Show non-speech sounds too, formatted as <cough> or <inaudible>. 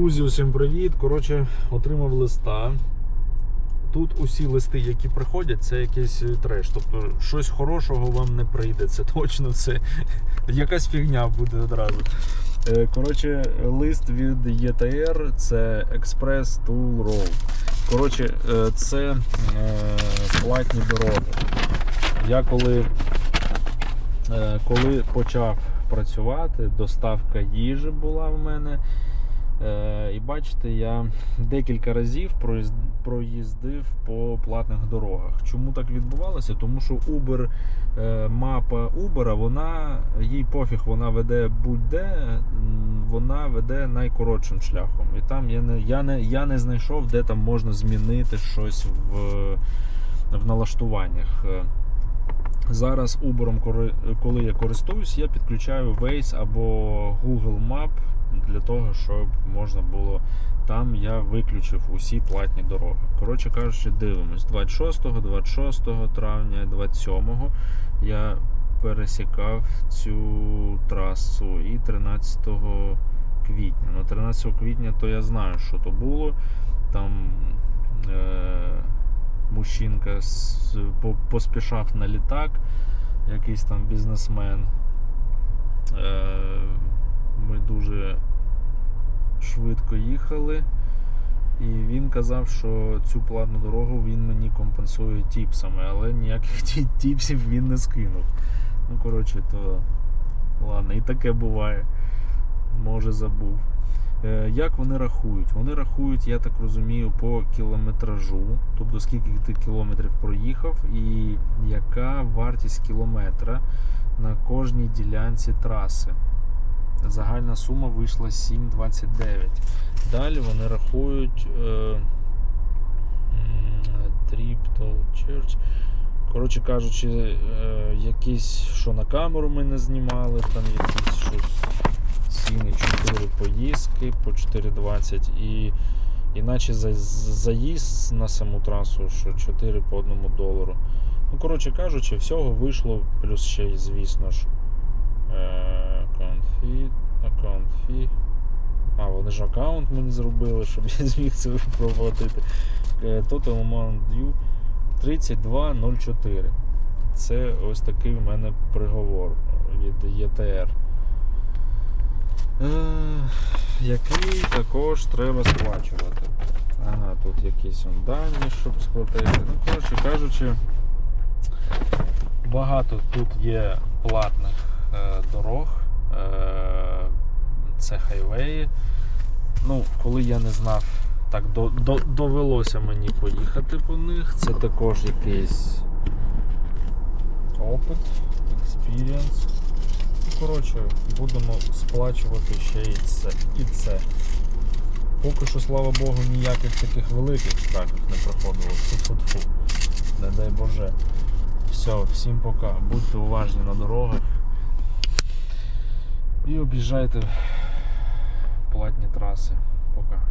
Друзі, усім привіт. Коротше, отримав листа. Тут усі листи, які приходять, це якийсь треш. Тобто щось хорошого вам не прийде. Це точно це <laughs> якась фігня буде одразу. Е, Коротше, лист від ЄТР це Express Tool Road. Коротше, е, це е, платні дороги. Я коли, е, коли почав працювати, доставка їжі була в мене. Е, І бачите, я декілька разів проїздив по платних дорогах. Чому так відбувалося? Тому що Uber, е, мапа Uber, вона їй пофіг, вона веде будь-де, вона веде найкоротшим шляхом. І там я не, я не, я не знайшов, де там можна змінити щось в, в налаштуваннях. Е, Зараз Uber, коли я користуюсь, я підключаю Waze або Google Map для того, щоб можна було. Там я виключив усі платні дороги. Коротше кажучи, дивимось. 26, 26 травня, 27 я пересікав цю трасу і 13 квітня. Ну, 13 квітня то я знаю, що то було. Там е- мужчинка поспішав на літак, якийсь там бізнесмен. Дуже швидко їхали. І він казав, що цю платну дорогу він мені компенсує тіпсами, але ніяких тіпсів він не скинув. Ну, коротше, то ладно, і таке буває. Може забув. Е, Як вони рахують? Вони рахують, я так розумію, по кілометражу, тобто скільки ти кілометрів проїхав, і яка вартість кілометра на кожній ділянці траси. Загальна сума вийшла 7,29. Далі вони рахують е, м, Church. Коротше кажучи, е, якісь, що на камеру ми не знімали, там якісь щось ціни 4 поїздки по 4,20 і іначе за, заїзд на саму трасу, що 4 по 1 долару. Ну, коротше кажучи, всього вийшло, плюс ще звісно ж, е, аккаунт фі, аккаунт фі. А, вони ж аккаунт мені зробили, щоб я зміг це проплатити. Е, Total amount due 32.04. Це ось такий в мене приговор від ЄТР. Е, який також треба сплачувати. Ага, тут якісь он дані, щоб сплатити. Ну, коротше кажучи, багато тут є платних е, дорог. Е, це хайвеї. Ну, коли я не знав, так до, до, довелося мені поїхати по них. Це також якийсь опит, експірієнс. Коротше, будемо сплачувати ще і це. І це. Поки що, слава Богу, ніяких таких великих штрафів не проходило. Фу-фу-фу. Не дай Боже. Все, всім пока. Будьте уважні на дорогах. І об'їжджайте платні траси. Пока.